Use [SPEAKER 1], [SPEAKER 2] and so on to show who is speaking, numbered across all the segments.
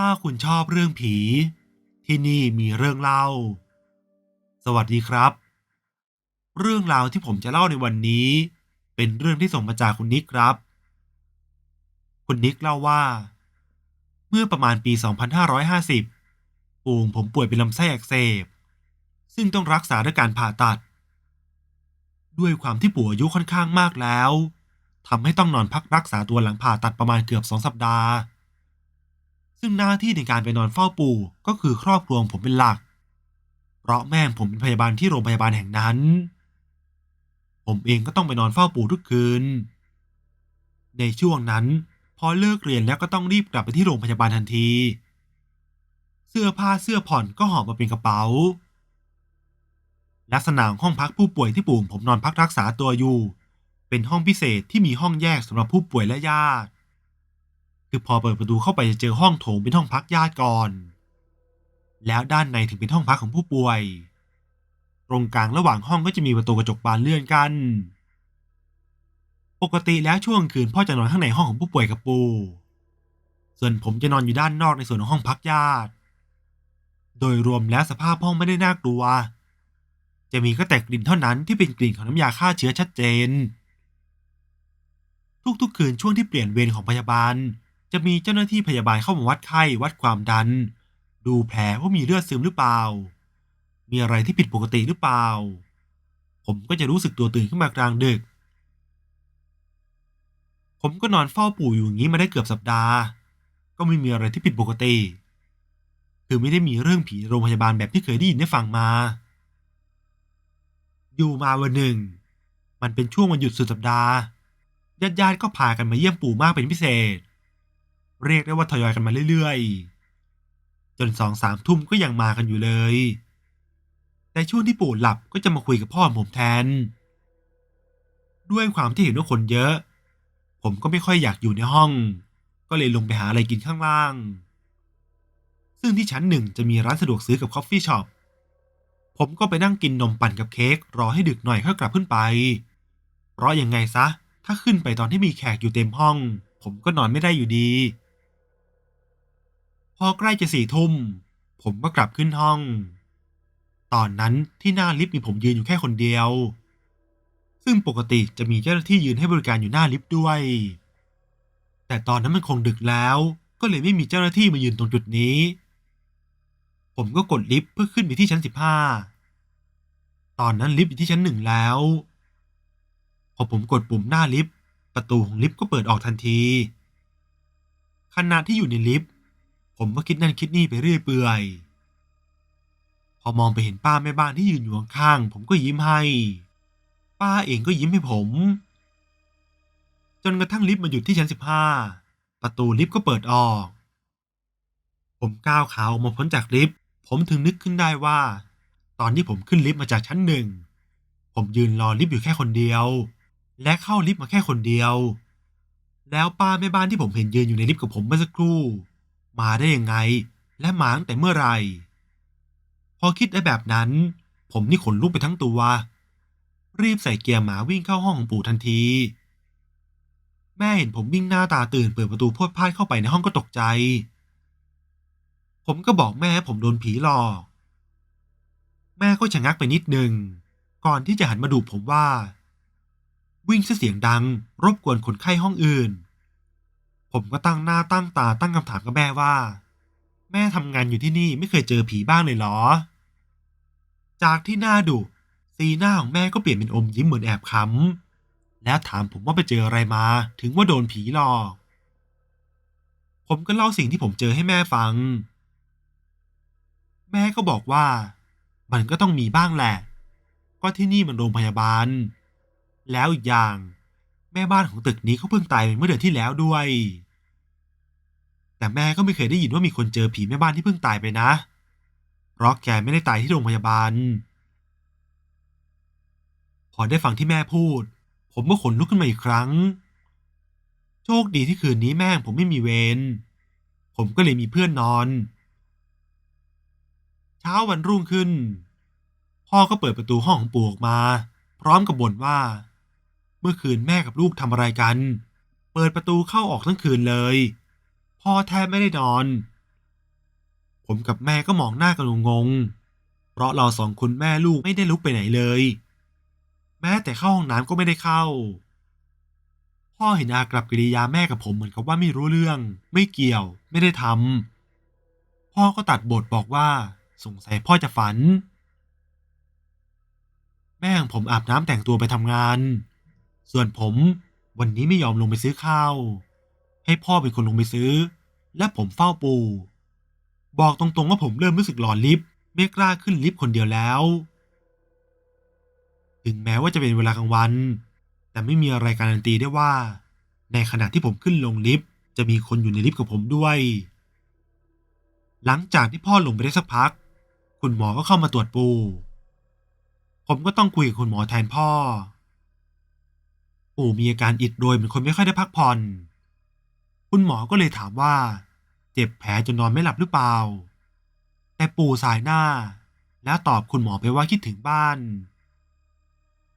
[SPEAKER 1] ถ้าคุณชอบเรื่องผี ที่นี่มีเรื่องเล่า สวัสดีครับ เรื่องราวที่ผมจะเล่าในวันนี้ เป็นเรื่องที่ส่งมาจากคุณนิกครับ คุณนิกเล่าว่า เมื่อประมาณปี 2550 ปู่ผมป่วยเป็นลำไส้อักเสบ ซึ่งต้องรักษาด้วยการผ่าตัด ด้วยความที่ปู่อายุค่อนข้างมากแล้วทำให้ต้องนอนพักรักษาตัวหลังผ่าตัดประมาณเกือบสองสัปดาห์ ซึ่งหน้าที่ในการไปนอนเฝ้าปู่ก็คือครอบครัวผมเป็นหลัก เพราะแม่ผมเป็นพยาบาลที่โรงพยาบาลแห่งนั้น ผมเองก็ต้องไปนอนเฝ้าปู่ทุกคืน ในช่วงนั้น พอเลิกเรียนแล้วก็ต้องรีบกลับไปที่โรงพยาบาลทันที เสื้อผ้าเสื้อผ่อนก็หอบมาเป็นกระเป๋า ลักษณะของห้องพักผู้ป่วยที่ปู่ผมนอนพักรักษาตัวอยู่ เป็นห้องพิเศษที่มีห้องแยกสำหรับผู้ป่วยและญาติ คือพอเปิดประตูเข้าไปจะเจอห้องโถงเป็นห้องพักญาติก่อน แล้วด้านในถึงเป็นห้องพักของผู้ป่วย ตรงกลางระหว่างห้องก็จะมีประตูกระจกบานเลื่อนกัน ปกติแล้วช่วงคืนพ่อจะนอนข้างในห้องของผู้ป่วยกับปู ส่วนผมจะนอนอยู่ด้านนอกในส่วนของห้องพักญาติ โดยรวมแล้วสภาพห้องไม่ได้น่ากลัว จะมีก็แต่กลิ่นเท่านั้นที่เป็นกลิ่นของน้ำยาฆ่าเชื้อชัดเจน ทุกๆคืนช่วงที่เปลี่ยนเวรของพยาบาล จะมีเจ้าหน้าที่พยาบาลเข้ามาวัดไข้วัดความดัน ดูแผลว่ามีเลือดซึมหรือเปล่า มีอะไรที่ผิดปกติหรือเปล่า ผมก็จะรู้สึกตัวตื่นขึ้นมากลางดึก ผมก็นอนเฝ้าปู่อยู่อย่างนี้มาได้เกือบสัปดาห์ ก็ไม่มีอะไรที่ผิดปกติ คือไม่ได้มีเรื่องผีโรงพยาบาลแบบที่เคยได้ยินได้ฟังมา อยู่มาวันหนึ่ง มันเป็นช่วงวันหยุดสุดสัปดาห์ญาติๆก็พากันมาเยี่ยมปู่มากเป็นพิเศษ เรียกได้ว่าทยอยกันมาเรื่อยๆ จนสองสามทุ่มก็ยังมากันอยู่เลย แต่ช่วงที่ปู่หลับก็จะมาคุยกับพ่อผมแทน ด้วยความที่เห็นว่าคนเยอะ ผมก็ไม่ค่อยอยากอยู่ในห้อง ก็เลยลงไปหาอะไรกินข้างล่าง ซึ่งที่ชั้นหนึ่งจะมีร้านสะดวกซื้อกับคอฟฟี่ช็อป ผมก็ไปนั่งกินนมปั่นกับเค้กรอให้ดึกหน่อยค่อยกลับขึ้นไป เพราะยังไงซะ ถ้าขึ้นไปตอนที่มีแขกอยู่เต็มห้อง ผมก็นอนไม่ได้อยู่ดี พอใกล้จะสี่ทุ่ม ผมก็กลับขึ้นห้อง ตอนนั้นที่หน้าลิฟต์มีผมยืนอยู่แค่คนเดียว ซึ่งปกติจะมีเจ้าหน้าที่ยืนให้บริการอยู่หน้าลิฟต์ด้วย แต่ตอนนั้นมันคงดึกแล้ว ก็เลยไม่มีเจ้าหน้าที่มายืนตรงจุดนี้ ผมก็กดลิฟต์เพื่อขึ้นไปที่ชั้นสิบห้าตอนนั้นลิฟต์อยู่ที่ชั้นหนึ่งแล้ว พอผมกดปุ่มหน้าลิฟต์ประตูของลิฟต์ก็เปิดออกทันทีขณะที่อยู่ในลิฟต์ ผมก็คิดนั่นคิดนี่ไปเรื่อยเปื่อย พอมองไปเห็นป้าแม่บ้านที่ยืนอยู่ข้างๆผมก็ยิ้มให้ ป้าเองก็ยิ้มให้ผม จนกระทั่งลิฟต์มาหยุดที่ชั้นสิบห้าประตูลิฟต์ก็เปิดออก ผมก้าวขาออกมาพ้นจากลิฟต์ผมถึงนึกขึ้นได้ว่า ตอนที่ผมขึ้นลิฟต์มาจากชั้นหนึ่งผมยืนรอลิฟต์อยู่แค่คนเดียว และเข้าลิฟต์มาแค่คนเดียว แล้วป้าแม่บ้านที่ผมเห็นยืนอยู่ในลิฟต์กับผมเมื่อสักครู่ มาได้ยังไง และมาตั้งแต่เมื่อไหร่พอคิดได้แบบนั้น ผมนี่ขนลุกไปทั้งตัว รีบใส่เกียร์หมาวิ่งเข้าห้องของปู่ทันที แม่เห็นผมวิ่งหน้าตาตื่นเปิดประตูพวดพลาดเข้าไปในห้องก็ตกใจ ผมก็บอกแม่ผมโดนผีหลอก แม่ก็ชะงักไปนิดนึง ก่อนที่จะหันมาดูผมว่า วิ่งเสียงดัง รบกวนคนไข้ห้องอื่น ผมก็ตั้งหน้าตั้งตาตั้งคำถามกับแม่ว่า แม่ทำงานอยู่ที่นี่ไม่เคยเจอผีบ้างเลยเหรอ จากที่หน้าดุสีหน้าของแม่ก็เปลี่ยนเป็นอมยิ้มเหมือนแอบขำแล้วถามผมว่าไปเจออะไรมา ถึงว่าโดนผีหลอก ผมก็เล่าสิ่งที่ผมเจอให้แม่ฟัง แม่ก็บอกว่า มันก็ต้องมีบ้างแหละ ก็ที่นี่มันโรงพยาบาล แล้วอีกอย่าง แม่บ้านของตึกนี้เขาเพิ่งตายไปเมื่อเดือนที่แล้วด้วย แต่แม่ก็ไม่เคยได้ยินว่ามีคนเจอผีแม่บ้านที่เพิ่งตายไปนะ เพราะแกไม่ได้ตายที่โรงพยาบาล พอได้ฟังที่แม่พูด ผมก็ขนลุกขึ้นมาอีกครั้ง โชคดีที่คืนนี้แม่งผมไม่มีเวร ผมก็เลยมีเพื่อนนอน เช้าวันรุ่งขึ้น พ่อก็เปิดประตูห้องของปู่ออกมา พร้อมกับบ่นว่า มื่อคืนแม่กับลูกทำอะไรกัน เปิดประตูเข้าออกทั้งคืนเลย พ่อแทบไม่ได้นอน ผมกับแม่ก็มองหน้ากันงงๆเพราะเราสองคนแม่ลูกไม่ได้ลุกไปไหนเลย แม้แต่เข้าห้องน้ำก็ไม่ได้เข้า พ่อเห็นอากลับกิริยาแม่กับผมเหมือนกับว่าไม่รู้เรื่อง ไม่เกี่ยว ไม่ได้ทำพ่อก็ตัดบทบอกว่า สงสัยพ่อจะฝัน แม่ของผมอาบน้ำแต่งตัวไปทำงาน ส่วนผมวันนี้ไม่ยอมลงไปซื้อข้าว ให้พ่อเป็นคนลงไปซื้อ และผมเฝ้าปู บอกตรงๆว่าผมเริ่มรู้สึกหลอนลิฟต์ไม่กล้าขึ้นลิฟต์คนเดียวแล้ว ถึงแม้ว่าจะเป็นเวลากลางวัน แต่ไม่มีอะไรการันตีได้ว่า ในขณะที่ผมขึ้นลงลิฟต์จะมีคนอยู่ในลิฟต์กับผมด้วย หลังจากที่พ่อลงไปได้สักพัก คุณหมอก็เข้ามาตรวจปู ผมก็ต้องคุยกับคุณหมอแทนพ่อ ปู่มีอาการอิดโรยเหมือนคนไม่ค่อยได้พักผ่อน คุณหมอก็เลยถามว่า เจ็บแผลจนนอนไม่หลับหรือเปล่า แต่ปู่สายหน้า แล้วตอบคุณหมอไปว่าคิดถึงบ้าน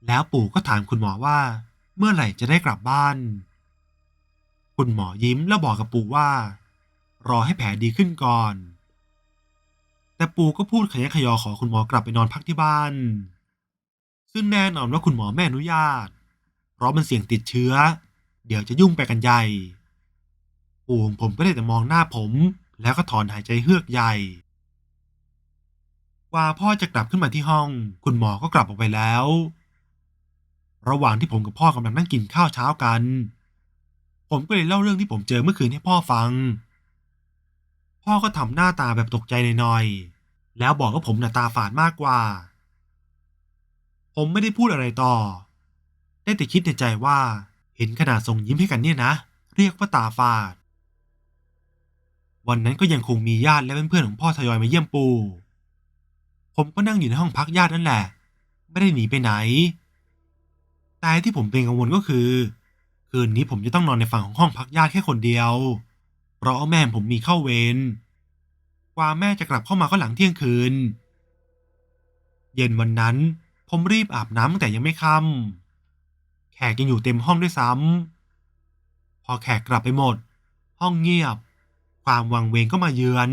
[SPEAKER 1] แล้วปู่ก็ถามคุณหมอว่า เมื่อไหร่จะได้กลับบ้าน คุณหมอยิ้มแล้วบอกกับปู่ว่า รอให้แผลดีขึ้นก่อน แต่ปู่ก็พูดขยันขยอขอคุณหมอ กลับไปนอนพักที่บ้าน ซึ่งแน่นอนว่าคุณหมอไม่อนุญาต เพราะมันเสี่ยงติดเชื้อ เดี๋ยวจะยุ่งไปกันใหญ่ปู่ของผมก็ได้แต่มองหน้าผม แล้วก็ถอนหายใจเฮือกใหญ่กว่าพ่อจะกลับขึ้นมาที่ห้อง คุณหมอก็กลับออกไปแล้ว ระหว่างที่ผมกับพ่อกำลังนั่งกินข้าวเช้ากัน ผมก็เลยเล่าเรื่องที่ผมเจอเมื่อคืนให้พ่อฟัง พ่อก็ทำหน้าตาแบบตกใจหน่อยๆแล้วบอกว่าผมหน้าตาฝาดมากกว่า ผมไม่ได้พูดอะไรต่อ ได้แต่คิดในใจว่า เห็นขนาดส่งยิ้มให้กันเนี่ยนะ เรียกว่าตาฝาด วันนั้นก็ยังคงมีญาติและเพื่อนๆของพ่อทยอยมาเยี่ยมปู่ ผมก็นั่งอยู่ในห้องพักญาตินั่นแหละ ไม่ได้หนีไปไหน แต่ที่ผมเป็นกังวลก็คือ คืนนี้ผมจะต้องนอนในฝั่งของห้องพักญาติแค่คนเดียว เพราะแม่ผมมีเข้าเวรกว่าแม่จะกลับเข้ามาก็หลังเที่ยงคืน เย็นวันนั้นผมรีบอาบน้ำตั้งแต่ยังไม่ค่ำ ขกยังอยู่เต็มห้องด้วยซ้ำ พอแขกกลับไปหมด ห้องเงียบ ความวังเวงก็มาเยือน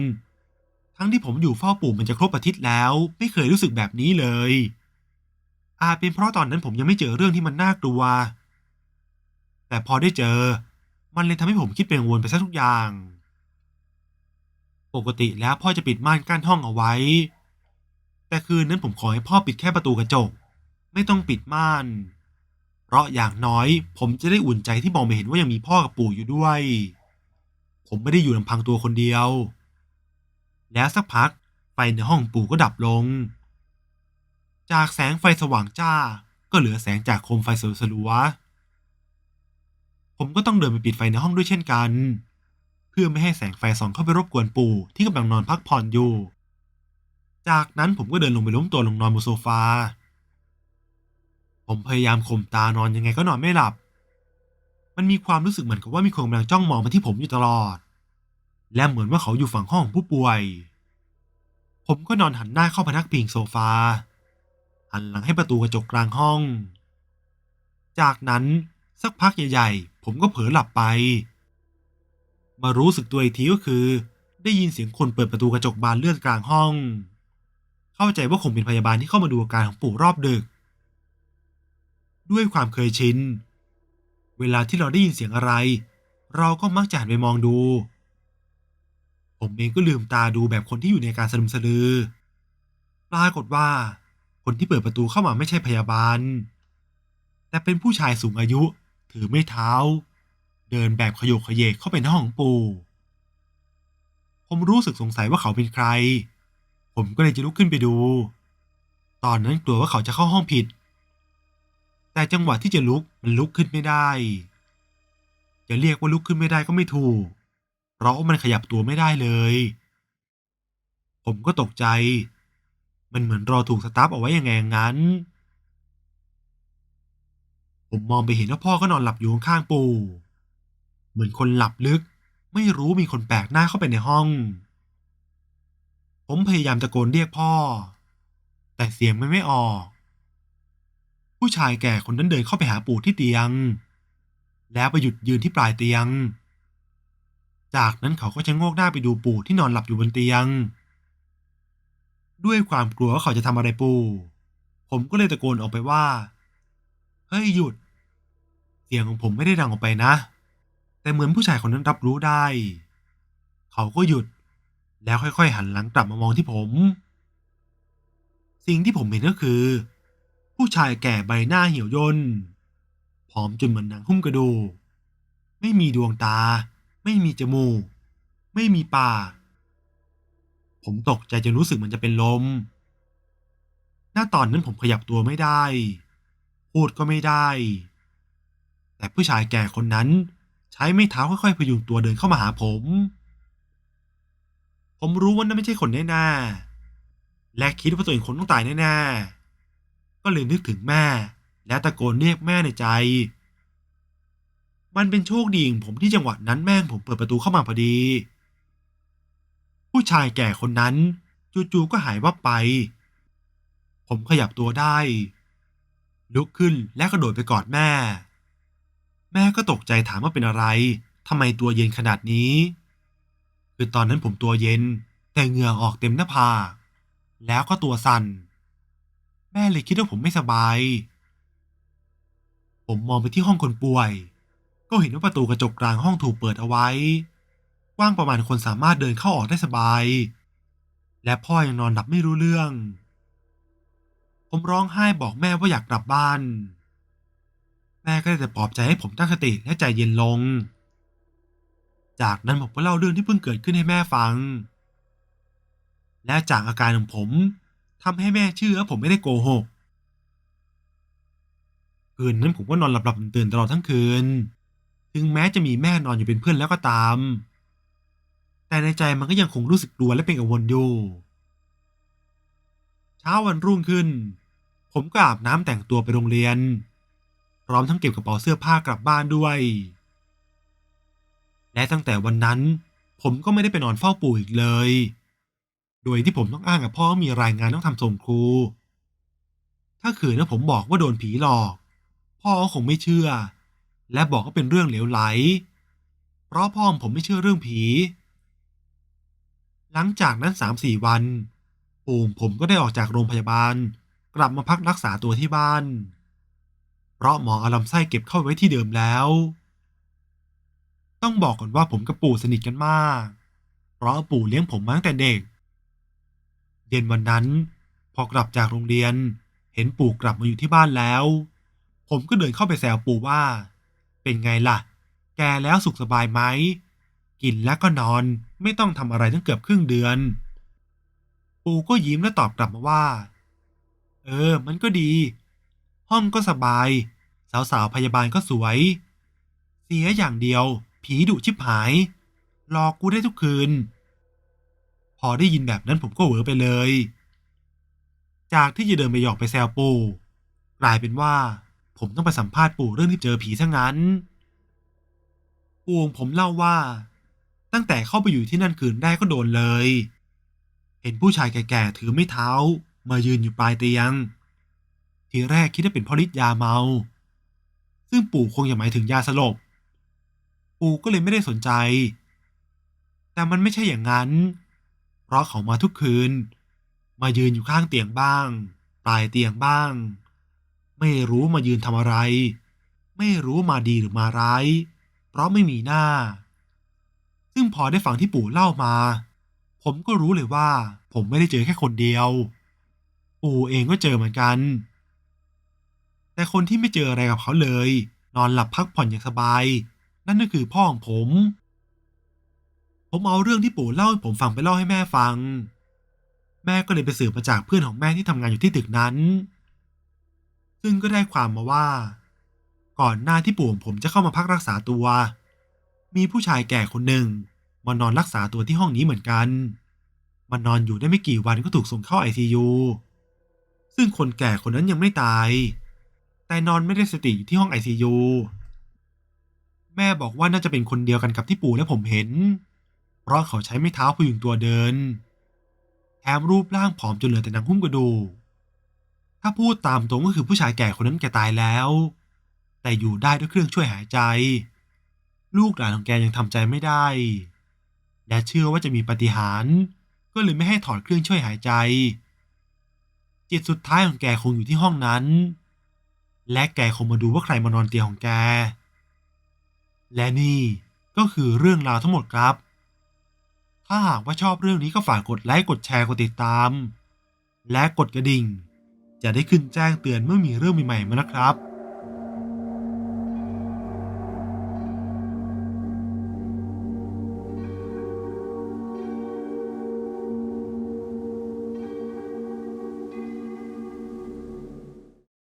[SPEAKER 1] ทั้งที่ผมอยู่เฝ้าปู่มันจะครบอาทิตย์แล้ว ไม่เคยรู้สึกแบบนี้เลย อาจเป็นเพราะตอนนั้นผมยังไม่เจอเรื่องที่มันน่ากลัว แต่พอได้เจอ มันเลยทำให้ผมคิดเป็นวลไปซะทุกอย่าง ปกติแล้วพ่อจะปิดม่านกั้นห้องเอาไว้ แต่คืนนั้นผมขอให้พ่อปิดแค่ประตูกระจก ไม่ต้องปิดม่านเเพราะอย่างน้อยผมจะได้อุ่นใจที่มองไม่เห็นว่ายังมีพ่อกับปู่อยู่ด้วย ผมไม่ได้อยู่ลำพังตัวคนเดียว แล้วสักพักไฟในห้องปู่ก็ดับลง จากแสงไฟสว่างจ้าก็เหลือแสงจากโคมไฟสลัวผมก็ต้องเดินไปปิดไฟในห้องด้วยเช่นกัน เพื่อไม่ให้แสงไฟส่องเข้าไปรบกวนปู่ที่กำลังนอนพักผ่อนอยู่ จากนั้นผมก็เดินลงไปล้มตัวลงนอนบนโซฟา ผมพยายามข่มตานอนยังไงก็นอนไม่หลับ มันมีความรู้สึกเหมือนกับว่ามีคนกำลังจ้องมองมาที่ผมอยู่ตลอด และเหมือนว่าเขาอยู่ฝั่งห้องผู้ป่วย ผมก็นอนหันหน้าเข้าพนักพิงโซฟา หันหลังให้ประตูกระจกกลางห้อง จากนั้นสักพักใหญ่ๆ ผมก็เผลอหลับไป มารู้สึกตัวอีกทีก็คือ ได้ยินเสียงคนเปิดประตูกระจกบานเลื่อนกลางห้อง เข้าใจว่าคงเป็นพยาบาลที่เข้ามาดูอาการของปู่รอบดึก ด้วยความเคยชิน เวลาที่เราได้ยินเสียงอะไร เราก็มักจะหันไปมองดู ผมเองก็ลืมตาดูแบบคนที่อยู่ในการสะดึมสะดือ ปรากฏว่า คนที่เปิดประตูเข้ามาไม่ใช่พยาบาล แต่เป็นผู้ชายสูงอายุถือไม้เท้า เดินแบบขยโยกขยเยกเข้าไปในห้องของปู่ผมรู้สึกสงสัยว่าเขาเป็นใคร ผมก็เลยจะลุกขึ้นไปดู ตอนนั้นกลัวว่าเขาจะเข้าห้องผิด แต่จังหวะที่จะลุกมันลุกขึ้นไม่ได้ จะเรียกว่าลุกขึ้นไม่ได้ก็ไม่ถูก เพราะมันขยับตัวไม่ได้เลย ผมก็ตกใจ มันเหมือนรอถูกสตาร์ฟเอาไว้อย่างไงอย่างนั้น ผมมองไปเห็นว่าพ่อก็นอนหลับอยู่ข้างปู่ เหมือนคนหลับลึก ไม่รู้มีคนแปลกหน้าเข้าไปในห้อง ผมพยายามตะโกนเรียกพ่อ แต่เสียงมันไม่ออก ผู้ชายแก่คนนั้นเดินเข้าไปหาปู่ที่เตียง แล้วไปหยุดยืนที่ปลายเตียง จากนั้นเขาก็จะโงกหน้าไปดูปู่ที่นอนหลับอยู่บนเตียง ด้วยความกลัวว่าเขาจะทำอะไรปู่ ผมก็เลยตะโกนออกไปว่า เฮ้ยหยุด เสียงของผมไม่ได้ดังออกไปนะ แต่เหมือนผู้ชายคนนั้นรับรู้ได้ เขาก็หยุด แล้วค่อยๆ หันหลังกลับมามองที่ผม สิ่งที่ผมเห็นก็คือ ผู้ชายแก่ใบหน้าเหี่ยวย่นผอมจนเหมือนหนังหุ้มกระดูกไม่มีดวงตา ไม่มีจมูก ไม่มีปาก ผมตกใจจนรู้สึกมันจะเป็นลม หน้าตอนนั้นผมขยับตัวไม่ได้ พูดก็ไม่ได้ แต่ผู้ชายแก่คนนั้น ใช้ไม้เท้าค่อยๆพยุงตัวเดินเข้ามาหาผม ผมรู้ว่านั่นไม่ใช่คนแน่ๆและคิดว่าตัวเองคงต้องตายแน่ๆ ก็เลยนึกถึงแม่ และตะโกนเรียกแม่ในใจ มันเป็นโชคดีของผมที่จังหวะนั้นแม่ผมเปิดประตูเข้ามาพอดี ผู้ชายแก่คนนั้นจู่ๆก็หายวับไป ผมขยับตัวได้ ลุกขึ้นและกระโดดไปกอดแม่ แม่ก็ตกใจถามว่าเป็นอะไรทำไมตัวเย็นขนาดนี้ คือตอนนั้นผมตัวเย็นแต่เหงื่อออกเต็มหน้าผากแล้วก็ตัวสั่น แม่เลยคิดว่าผมไม่สบาย ผมมองไปที่ห้องคนป่วย ก็เห็นว่าประตูกระจกกลางห้องถูกเปิดเอาไว้ กว้างประมาณคนสามารถเดินเข้าออกได้สบาย และพ่อยังนอนหลับไม่รู้เรื่อง ผมร้องไห้บอกแม่ว่าอยากกลับบ้าน แม่ก็ได้แต่ปลอบใจให้ผมตั้งสติและใจเย็นลง จากนั้นผมก็เล่าเรื่องที่เพิ่งเกิดขึ้นให้แม่ฟัง และจากอาการของผม ทำให้แม่เชื่อว่าผมไม่ได้โกหก คืนนั้นผมก็นอนหลับๆตื่นตลอดทั้งคืน ถึงแม้จะมีแม่นอนอยู่เป็นเพื่อนแล้วก็ตาม แต่ในใจมันก็ยังคงรู้สึกกลัวและเป็นกังวลอยู่ เช้าวันรุ่งขึ้น ผมก็อาบน้ำแต่งตัวไปโรงเรียน พร้อมทั้งเก็บกระเป๋าเสื้อผ้ากลับบ้านด้วย และตั้งแต่วันนั้น ผมก็ไม่ได้ไปนอนเฝ้าปู่อีกเลย โดยที่ผมต้องอ้างกับพ่อว่ามีรายงานต้องทำส่งครู ถ้าขืนนะผมบอกว่าโดนผีหลอก พ่อคงไม่เชื่อ และบอกว่าเป็นเรื่องเหลวไหล เพราะพ่อผมไม่เชื่อเรื่องผี หลังจากนั้นสามสี่วัน ปู่ผมก็ได้ออกจากโรงพยาบาล กลับมาพักรักษาตัวที่บ้าน เพราะหมอเอาลำไส้เก็บเข้าไว้ที่เดิมแล้ว ต้องบอกก่อนว่าผมกับปู่สนิทกันมาก เพราะปู่เลี้ยงผมมาตั้งแต่เด็ก เย็นวันนั้น พอกลับจากโรงเรียน เห็นปู่กลับมาอยู่ที่บ้านแล้ว ผมก็เดินเข้าไปแซวปู่ว่า เป็นไงล่ะ แกแล้วสุขสบายไหม กินแล้วก็นอนไม่ต้องทำอะไรตั้งเกือบครึ่งเดือน ปู่ก็ยิ้มและตอบกลับมาว่า เออ มันก็ดี ห้องก็สบาย สาวๆพยาบาลก็สวย เสียอย่างเดียว ผีดุชิบหายหลอกกูได้ทุกคืน พอได้ยินแบบนั้นผมก็เหวอไปเลย จากที่จะเดินไปหยอกไปแซวปู่กลายเป็นว่า ผมต้องไปสัมภาษณ์ปู่เรื่องที่เจอผีซะงั้นปู่ผมเล่าว่า ตั้งแต่เข้าไปอยู่ที่นั่นคืนแรกก็โดนเลย เห็นผู้ชายแก่ๆถือไม้เท้า มายืนอยู่ปลายเตียง ทีแรกคิดว่าเป็นเพราะฤทธิ์ยาเมา ซึ่งปู่คงจะหมายถึงยาสลบ ปู่ก็เลยไม่ได้สนใจ แต่มันไม่ใช่อย่างนั้น เพราะเขามาทุกคืน มายืนอยู่ข้างเตียงบ้าง ปลายเตียงบ้าง ไม่รู้มายืนทำอะไร ไม่รู้มาดีหรือมาร้าย เพราะไม่มีหน้า ซึ่งพอได้ฟังที่ปู่เล่ามา ผมก็รู้เลยว่า ผมไม่ได้เจอแค่คนเดียว ปู่เองก็เจอเหมือนกัน แต่คนที่ไม่เจออะไรกับเขาเลย นอนหลับพักผ่อนอย่างสบาย นั่นก็คือพ่อของผม ผมเอาเรื่องที่ปู่เล่าให้ผมฟังไปเล่าให้แม่ฟัง แม่ก็เลยไปสืบมาจากเพื่อนของแม่ที่ทำงานอยู่ที่ตึกนั้น ซึ่งก็ได้ความมาว่า ก่อนหน้าที่ปู่ของผมจะเข้ามาพักรักษาตัว มีผู้ชายแก่คนหนึ่งมานอนรักษาตัวที่ห้องนี้เหมือนกัน มันนอนอยู่ได้ไม่กี่วันก็ถูกส่งเข้าไอซียูซึ่งคนแก่คนนั้นยังไม่ตาย แต่นอนไม่ได้สติอยู่ที่ห้องไอซียูแม่บอกว่าน่าจะเป็นคนเดียวกันกับที่ปู่และผมเห็น เพราะเขาใช้ไม้เท้าพยุงตัวเดิน แถมรูปร่างผอมจนเหลือแต่หนังหุ้มกระดูก ถ้าพูดตามตรงก็คือผู้ชายแก่คนนั้นแกตายแล้ว แต่อยู่ได้ด้วยเครื่องช่วยหายใจ ลูกหลานของแกยังทำใจไม่ได้ และเชื่อว่าจะมีปฏิหาร ก็เลยไม่ให้ถอดเครื่องช่วยหายใจ จิตสุดท้ายของแกคงอยู่ที่ห้องนั้น และแกคงมาดูว่าใครมานอนเตียงของแก และนี่ก็คือเรื่องราวทั้งหมดครับ ถ้าหากว่าชอบเรื่องนี้ก็ฝากกดไลค์กดแชร์กดติดตาม และกดกระดิ่ง จะได้ขึ้นแจ้งเตือนเมื่อมีเรื่องใหม่ๆมานะครับ